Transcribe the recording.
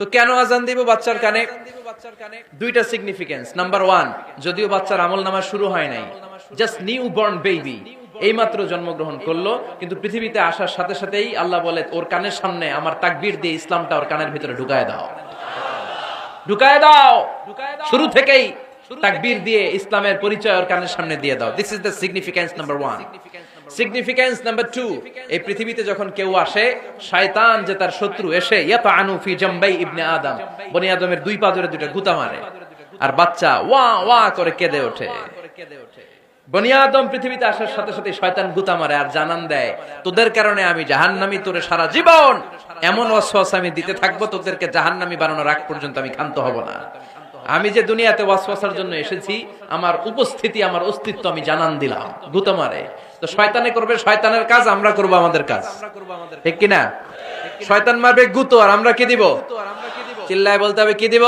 তো কেন আজান দিব বাচ্চার কানে? দুইটা সিগনিফিকেন্স নাম্বার ওয়ান যদিও বাচ্চার আমল নামা শুরু হয় নাই জাস্ট নিউ বর্ন বেবি এইমাত্র জন্মগ্রহণ করল, কিন্তু পৃথিবীতে আসার সাথে সাথেই আল্লাহ বলে, ওর কানের সামনে আমার তাকবির দিয়ে ইসলামটা ওর কানের ভিতরে ঢুকায় দাও। ঢুকায় দাও! শুরু থেকেই তাকবির দিয়ে ইসলামের পরিচয় ওর কানের সামনে দিয়ে দাও। This is the significance number one significance number two এই পৃথিবীতে যখন কেউ আসে, শয়তান যে তার শত্রু এসে ইয়াতা আনু ফি জাম্বাই ইবনে আদম। বনি আদমের দুই পা ধরে দুইটা গুতা মারে। আর বাচ্চা ওয়া ওয়া করে কেঁদে ওঠে। বনি আদম পৃথিবীতে আসার সাথে সাথে শয়তান গুতা মারে আর জানান দেয়, তোদের কারণে আমি জাহান্নামি, তোরে সারা জীবন। এমন ওয়াসওয়াস আমি দিতে থাকব, তোদেরকে জাহান্নামি বানানোর আগ পর্যন্ত আমি ক্ষান্ত হব না। আমি যে দুনিয়াতে ওয়াসওয়াসার জন্য এসেছি আমার উপস্থিতি আমার অস্তিত্ব আমি জানান দিলাম। গুতমারে তো শয়তানে করবে শয়তানের কাজ আমরা করব আমাদের কাজ। ঠিক কি না শয়তান মারবে গুতো আর আমরা কি দিব? চিল্লায় বলতে হবে কি দিব?